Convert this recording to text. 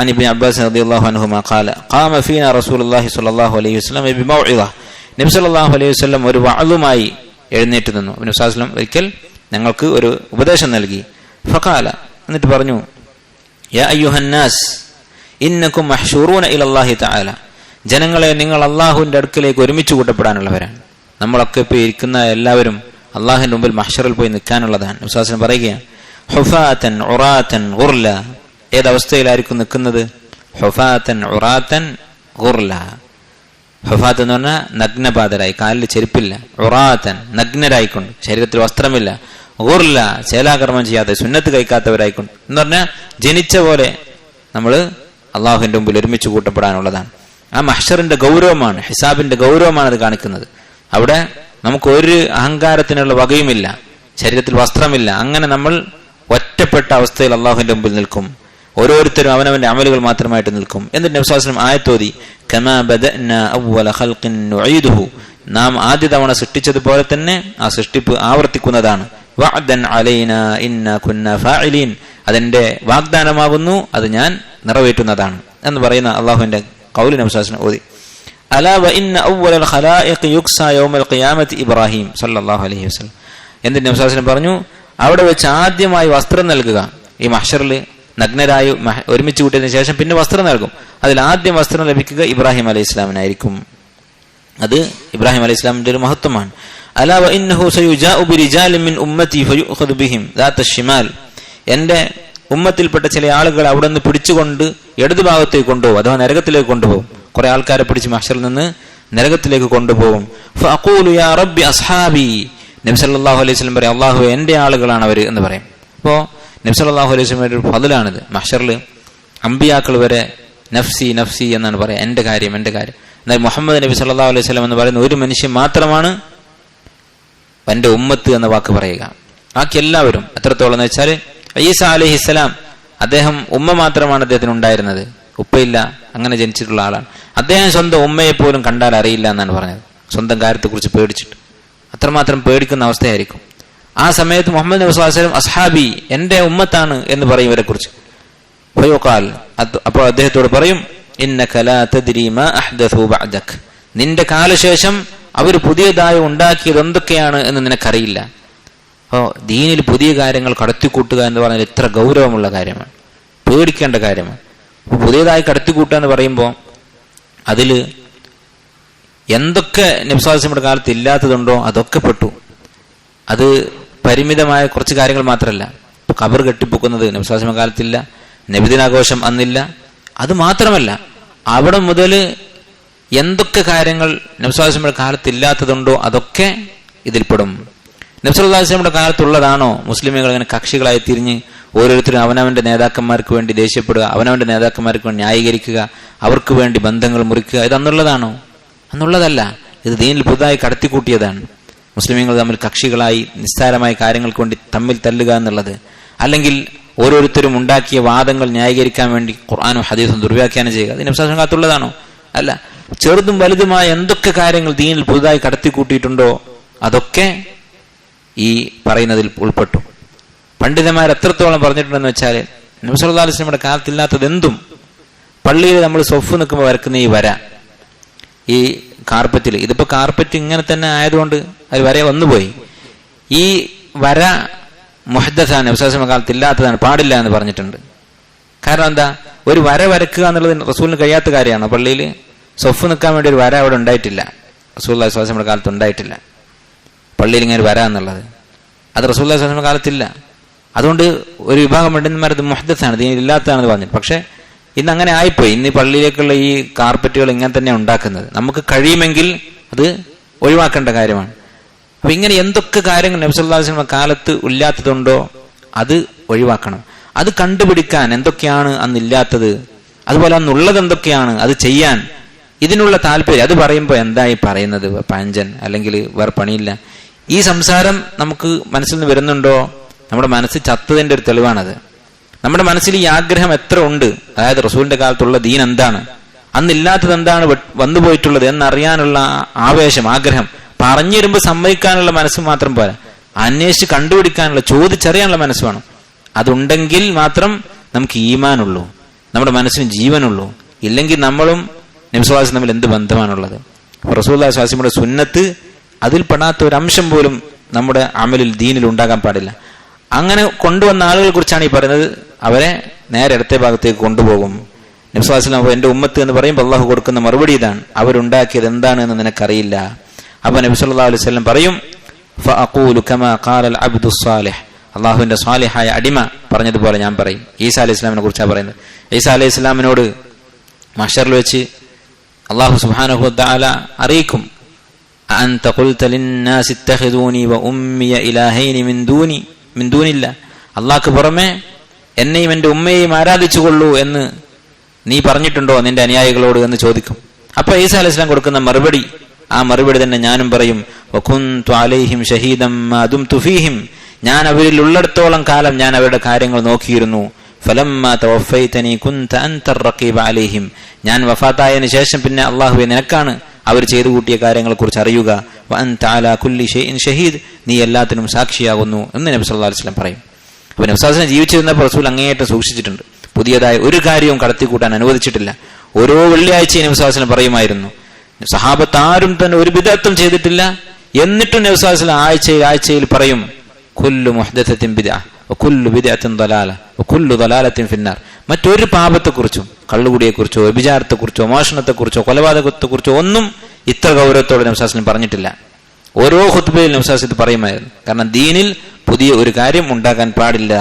عن ابن عباس رضي الله عنهما قال قام فينا رسول الله صلى الله عليه وسلم بموعظة നബി സല്ലല്ലാഹു അലൈഹി വസല്ലം ഒരു വഅലുമായി എഴുന്നേറ്റ് നിന്നു നബി സല്ലല്ലാഹു അലൈഹി വസല്ലം ഒരിക്കൽ ഞങ്ങൾക്ക് ഒരു ഉപദേശം നൽകി ഫഖാല എന്നിട്ട് പറഞ്ഞു യാ അയ്യുഹന്നാസ് ഇന്നക്കും മഹ്ഷൂറൂന ഇലല്ലാഹി തആല ജനങ്ങളെ നിങ്ങൾ അള്ളാഹുവിന്റെ അടുക്കലേക്ക് ഒരുമിച്ച് കൂട്ടപ്പെടാനുള്ളവരാണ് നമ്മളൊക്കെ ഇപ്പോൾ ഇരിക്കുന്ന എല്ലാവരും അള്ളാഹുവിന്റെ മുമ്പിൽ മഹ്ഷറിൽ പോയി നിൽക്കാനുള്ളതാണ് വിശ്വാസം പറയുകയാണ് ഹുഫാത്തൻ ഉറാത്തൻ ഗുർല ഏതവസ്ഥയിലായിരിക്കും നിൽക്കുന്നത്? ഹൊഫാത്തൻ ഉറാത്തൻ ഗുർല. ഹൊഫാത്ത് എന്ന് പറഞ്ഞാൽ നഗ്നപാതരായി കാലിൽ ചെരുപ്പില്ല. ഉറാത്തൻ നഗ്നരായിക്കൊണ്ട് ശരീരത്തിൽ വസ്ത്രമില്ല. ഗുർല ശേലാകർമ്മം ചെയ്യാതെ സുന്നത്ത് കഴിക്കാത്തവരായിക്കൊണ്ട്. എന്ന് പറഞ്ഞാൽ ജനിച്ച പോലെ നമ്മൾ അള്ളാഹുവിന്റെ മുമ്പിൽ ഒരുമിച്ച് കൂട്ടപ്പെടാനുള്ളതാണ്. ആ മഹ്ഷറിന്റെ ഗൗരവമാണ് ഹിസാബിന്റെ ഗൗരവമാണ് അത് കാണിക്കുന്നത്. അവിടെ നമുക്ക് ഒരു അഹങ്കാരത്തിനുള്ള വകയുമില്ല ശരീരത്തിൽ വസ്ത്രമില്ല. അങ്ങനെ നമ്മൾ ഒറ്റപ്പെട്ട അവസ്ഥയിൽ അള്ളാഹുവിന്റെ മുമ്പിൽ നിൽക്കും. ഓരോരുത്തരും അവനവന്റെ അമലുകൾ മാത്രമായിട്ട് നിൽക്കും. എന്നിട്ട് നബ്സാസ്ലം ആയത്തോതി നാം ആദ്യ തവണ സൃഷ്ടിച്ചതുപോലെ തന്നെ ആ സൃഷ്ടിപ്പ് ആവർത്തിക്കുന്നതാണ്. അതിന്റെ വാഗ്ദാനമാകുന്നു അത് ഞാൻ നിറവേറ്റുന്നതാണ് എന്ന് പറയുന്ന അള്ളാഹുവിന്റെ കൗലി നബ്സാസ്ലം ഓതി. ഇബ്രാഹിം സല്ലല്ലാഹു അലൈഹി വസല്ലം. എന്നിട്ട് നബ്സാസ്ലം പറഞ്ഞു അവിടെ വെച്ച് ആദ്യമായി വസ്ത്രം നൽകുക. ഈ മഹ്ഷറിൽ നഗ്നരായി ഒരുമിച്ച് കൂട്ടിയതിനു ശേഷം പിന്നെ വസ്ത്രം നൽകും. അതിൽ ആദ്യം വസ്ത്രം ലഭിക്കുക ഇബ്രാഹിം അലൈഹി ഇസ്ലാമിനായിരിക്കും. അത് ഇബ്രാഹിം അലൈഹി ഇസ്ലാമിന്റെ ഒരു മഹത്വമാണ്. എന്റെ ഉമ്മത്തിൽപ്പെട്ട ചില ആളുകൾ അവിടെ നിന്ന് പിടിച്ചുകൊണ്ട് ഇടതു ഭാഗത്തേക്ക് കൊണ്ടുപോകും അഥവാ നരകത്തിലേക്ക് കൊണ്ടുപോകും. കുറെ ആൾക്കാരെ പിടിച്ച് മഹ്ഷറിൽ നിന്ന് നരകത്തിലേക്ക് കൊണ്ടുപോകും. നബി സല്ലല്ലാഹു അലൈഹി പറയും അള്ളാഹു എന്റെ ആളുകളാണ് അവർ എന്ന് പറയും. അപ്പോൾ നബി സല്ലല്ലാഹു അലൈഹി വസല്ലം ഒരു ഫതിലാണിത്. മഷറിൽ അമ്പിയാക്കൾ വരെ നഫ്സി നഫ്സി എന്നാണ് പറയുക എന്റെ കാര്യം എന്റെ കാര്യം. എന്നാൽ മുഹമ്മദ് നബി സല്ലല്ലാഹു അലൈഹി സ്വലം എന്ന് പറയുന്ന ഒരു മനുഷ്യൻ മാത്രമാണ് എന്റെ ഉമ്മത്ത് എന്ന വാക്ക് പറയുക. ബാക്കി എല്ലാവരും എത്രത്തോളം എന്ന് വെച്ചാൽ ഈസ അലഹി ഇസ്ലാം അദ്ദേഹം ഉമ്മ മാത്രമാണ് അദ്ദേഹത്തിന് ഉണ്ടായിരുന്നത്. ഉപ്പയില്ല അങ്ങനെ ജനിച്ചിട്ടുള്ള ആളാണ്. അദ്ദേഹം സ്വന്തം ഉമ്മയെ പോലും കണ്ടാൽ അറിയില്ല എന്നാണ് പറഞ്ഞത്. സ്വന്തം കാര്യത്തെക്കുറിച്ച് പേടിച്ചിട്ട്. അത്രമാത്രം പേടിക്കുന്ന അവസ്ഥയായിരിക്കും. ആ സമയത്ത് മുഹമ്മദ് നബി അസ്ഹാബി എന്റെ ഉമ്മത്താണ് എന്ന് പറയും ഇവരെ കുറിച്ച് അപ്പോൾ അദ്ദേഹത്തോട് പറയും നിന്റെ കാലശേഷം അവർ പുതിയതായി ഉണ്ടാക്കിയത് എന്തൊക്കെയാണ് എന്ന് നിനക്കറിയില്ല. അപ്പോ ദീനിൽ പുതിയ കാര്യങ്ങൾ കടത്തിക്കൂട്ടുക എന്ന് പറഞ്ഞാൽ എത്ര ഗൗരവമുള്ള കാര്യമാണ്. പേടിക്കേണ്ട കാര്യമാണ്. പുതിയതായി കടത്തിക്കൂട്ടുക എന്ന് പറയുമ്പോൾ അതിൽ എന്തൊക്കെ നബ്സാസിയുടെ കാലത്ത് ഇല്ലാത്തതുണ്ടോ അതൊക്കെ പെട്ടു. അത് പരിമിതമായ കുറച്ച് കാര്യങ്ങൾ മാത്രമല്ല കബർ കെട്ടിപ്പൊക്കുന്നത് നബ്സാസിമ കാലത്തില്ല നബിദിനാഘോഷം അന്നില്ല. അത് മാത്രമല്ല അവിടെ മുതൽ എന്തൊക്കെ കാര്യങ്ങൾ നബ്സാസിമയുടെ കാലത്ത് ഇല്ലാത്തതുണ്ടോ അതൊക്കെ ഇതിൽപ്പെടും. നബ്സുല്ലാസ്ലമിയുടെ കാലത്തുള്ളതാണോ മുസ്ലിമുകൾ ഇങ്ങനെ കക്ഷികളായി തിരിഞ്ഞ് ഓരോരുത്തരും അവനവന്റെ നേതാക്കന്മാർക്ക് വേണ്ടി ദേഷ്യപ്പെടുക അവനവന്റെ നേതാക്കന്മാർക്ക് വേണ്ടി ന്യായീകരിക്കുക അവർക്ക് വേണ്ടി ബന്ധങ്ങൾ മുറിക്കുക ഇത് അന്നുള്ളതാണോ? അന്നുള്ളതല്ല. ഇത് ദീനിൽ പുതുതായി കടത്തിക്കൂട്ടിയതാണ്. മുസ്ലിമീങ്ങൾ തമ്മിൽ കക്ഷികളായി നിസ്സാരമായ കാര്യങ്ങൾ കൊണ്ട് തമ്മിൽ തല്ലുക എന്നുള്ളത് അല്ലെങ്കിൽ ഓരോരുത്തരും ഉണ്ടാക്കിയ വാദങ്ങൾ ന്യായീകരിക്കാൻ വേണ്ടി ഖുർആാനും ഹദീസും ദുർവ്യാഖ്യാനം ചെയ്യുക. അതിന് വിശ്വാസം കാത്തുള്ളതാണോ? അല്ല. ചെറുതും വലുതുമായ എന്തൊക്കെ കാര്യങ്ങൾ ദീനിൽ പുതുതായി കടത്തിക്കൂട്ടിയിട്ടുണ്ടോ അതൊക്കെ ഈ പറയുന്നതിൽ ഉൾപ്പെട്ടു. പണ്ഡിതന്മാർ എത്രത്തോളം പറഞ്ഞിട്ടുണ്ടെന്ന് വെച്ചാൽ നബ്സല്ലാ അലിസ്ലമിയുടെ കാലത്തില്ലാത്തത് എന്തും? പള്ളിയിൽ നമ്മൾ സൊഫ് നിൽക്കുമ്പോൾ വരക്കുന്ന ഈ വര ഈ കാർപ്പറ്റിൽ ഇതിപ്പോൾ കാർപ്പറ്റ് ഇങ്ങനെ തന്നെ ആയതുകൊണ്ട് അത് വരെ വന്നുപോയി. ഈ വര മുഹദ്ദസാണ് വിശ്വാസമ കാലത്ത് ഇല്ലാത്തതാണ് പാടില്ല എന്ന് പറഞ്ഞിട്ടുണ്ട്. കാരണം എന്താ? ഒരു വര വരക്കുക എന്നുള്ളത് റസൂലിന് കഴിയാത്ത കാര്യമാണ്? പള്ളിയിൽ സൊഫ് നിൽക്കാൻ വേണ്ടി ഒരു വര അവിടെ ഉണ്ടായിട്ടില്ല. റസൂൽ വിശ്വാസമുടെ കാലത്ത് ഉണ്ടായിട്ടില്ല. പള്ളിയിൽ ഇങ്ങനെ വര എന്നുള്ളത്. അത് റസൂല്ലാ വിശ്വാസമുടെ കാലത്തില്ല. അതുകൊണ്ട് ഒരു വിഭാഗം പണ്ഡിതന്മാർ ഇത് മുഹദ്ദസാണ് ഇത് ഇല്ലാത്തതാണെന്ന് പറഞ്ഞു. പക്ഷെ ഇന്ന് അങ്ങനെ ആയിപ്പോയി. ഇന്ന് പള്ളിയിലേക്കുള്ള ഈ കാർപ്പറ്റുകൾ ഇങ്ങനെ തന്നെ ഉണ്ടാക്കുന്നത്. നമുക്ക് കഴിയുമെങ്കിൽ അത് ഒഴിവാക്കേണ്ട കാര്യമാണ്. അപ്പൊ ഇങ്ങനെ എന്തൊക്കെ കാര്യങ്ങൾ നബ്സല്ലാസ്ലമ കാലത്ത് ഇല്ലാത്തതുണ്ടോ അത് ഒഴിവാക്കണം. അത് കണ്ടുപിടിക്കാൻ എന്തൊക്കെയാണ് അന്നില്ലാത്തത് അതുപോലെ അന്നുള്ളത് എന്തൊക്കെയാണ്? അത് ചെയ്യാൻ ഇതിനുള്ള താല്പര്യം. അത് പറയുമ്പോൾ എന്തായി പറയുന്നത്? പാഞ്ചൻ അല്ലെങ്കിൽ വേറെ പണിയില്ല. ഈ സംസാരം നമുക്ക് മനസ്സിൽ നിന്ന് വരുന്നുണ്ടോ? നമ്മുടെ മനസ്സ് ചത്തതിന്റെ ഒരു തെളിവാണത്. നമ്മുടെ മനസ്സിൽ ഈ ആഗ്രഹം എത്ര ഉണ്ട്? അതായത് റസൂലിന്റെ കാലത്തുള്ള ദീൻ എന്താണ്? അന്നില്ലാത്തത് എന്താണ് വന്നുപോയിട്ടുള്ളത് എന്നറിയാനുള്ള ആവേശം ആഗ്രഹം പറഞ്ഞു വരുമ്പോൾ സമ്മതിക്കാനുള്ള മനസ്സ് മാത്രം പോരാ. അന്വേഷിച്ച് കണ്ടുപിടിക്കാനുള്ള ചോദിച്ചറിയാനുള്ള മനസ്സ് വേണം. അതുണ്ടെങ്കിൽ മാത്രം നമുക്ക് ഈമാനുള്ളൂ. നമ്മുടെ മനസ്സിന് ജീവനുള്ളൂ. ഇല്ലെങ്കിൽ നമ്മളും നിമിഷവാസം തമ്മിൽ എന്ത് ബന്ധമാണുള്ളത്? റസൂല്ലാ സ്വാസിയുടെ സുന്നത്ത് അതിൽ പെടാത്ത ഒരു അംശം പോലും നമ്മുടെ അമലിൽ ദീനിൽ ഉണ്ടാകാൻ പാടില്ല. അങ്ങനെ കൊണ്ടുവന്ന ആളുകളെ കുറിച്ചാണ് ഈ പറയുന്നത്. അവരെ നേരെ ഇടത്തെ ഭാഗത്തേക്ക് കൊണ്ടുപോകും. നബ്സുവാസ്ലാം എന്റെ ഉമ്മത്ത് എന്ന് പറയുമ്പോൾ അള്ളാഹു കൊടുക്കുന്ന മറുപടി ഇതാണ്. അവരുണ്ടാക്കിയത് എന്താണ് എന്ന് നിനക്കറിയില്ല. അപ്പൊ നബി സല്ലല്ലാഹു അലൈഹി വസല്ലം പറയും ഫഅഖൂലു കമാ ഖാലൽ അബ്ദു സ്വാലിഹ് അള്ളാഹുവിന്റെ സ്വാലിഹായ അടിമ പറഞ്ഞതുപോലെ ഞാൻ പറയും ഈസ അലൈഹി ഇസ്ലാമിനെ കുറിച്ചാണ് പറയുന്നത് ഈസ അലൈഹി ഇസ്ലാമിനോട് മഷറിൽ വെച്ച് അള്ളാഹു സുബ്ഹാനഹു വതആല അറിയിക്കും أنت قلت للناس اتخذوني وأمي إلهين من دوني من دون الله അള്ളാഹ്ക്ക് പുറമെ എന്നെയും എൻ്റെ ഉമ്മയെയും ആരാധിച്ചുകൊള്ളൂ എന്ന് നീ പറഞ്ഞിട്ടുണ്ടോ നിന്റെ അനുയായികളോട് എന്ന് ചോദിക്കും അപ്പൊ ഈസ അലൈഹി സ്വലാം കൊടുക്കുന്ന മറുപടി ആ മറുപടി തന്നെ ഞാനും പറയും അലൈഹിം അതും തുഫീഹിം ഞാൻ അവരിൽ ഉള്ളിടത്തോളം കാലം ഞാൻ അവരുടെ കാര്യങ്ങൾ നോക്കിയിരുന്നു. അലൈഹിം. ഞാൻ വഫാത്തായതിനു ശേഷം പിന്നെ അള്ളാഹുവെ നിനക്കാണ് അവർ ചെയ്തു കൂട്ടിയ കാര്യങ്ങളെ കുറിച്ച് അറിയുക ഷഹീദ്. നീ എല്ലാത്തിനും സാക്ഷിയാകുന്നു എന്ന് നബി സല്ലാ വസ്ലം പറയും. അപ്പൊ നബ്സാസിനെ ജീവിച്ചിരുന്ന പ്രസൂൽ അങ്ങേയറ്റം സൂക്ഷിച്ചിട്ടുണ്ട്. പുതിയതായ ഒരു കാര്യവും കടത്തിക്കൂട്ടാൻ അനുവദിച്ചിട്ടില്ല. ഓരോ വെള്ളിയാഴ്ചയും നബ്സാസിനെ പറയുമായിരുന്നു. സഹാബത്ത് ആരും തന്നെ ഒരു വിദഗ്ധം ചെയ്തിട്ടില്ല. എന്നിട്ടും നബ്സാസിലെ ആഴ്ചയിൽ ആഴ്ചയിൽ പറയും കുല്ലു മുഹദത്തിൻ ബിദ കുല്ലു ബിദഅത്തിൻ ദലാല കുല്ലു ദലാലത്തിൻ ഫിന്നാർ. മറ്റൊരു പാപത്തെക്കുറിച്ചും കള്ളുകുടിയെക്കുറിച്ചോ വ്യഭിചാരത്തെക്കുറിച്ചോ മോഷണത്തെക്കുറിച്ചോ കൊലപാതകത്തെക്കുറിച്ചോ ഒന്നും ഇത്ര ഗൗരവത്തോടെ നബ്സാസിന് പറഞ്ഞിട്ടില്ല. ഓരോ ഹുത്ബയിൽ നബ്സാസ് ഇത് പറയുമായിരുന്നു. കാരണം ദീനിൽ പുതിയ ഒരു കാര്യം ഉണ്ടാക്കാൻ പാടില്ല.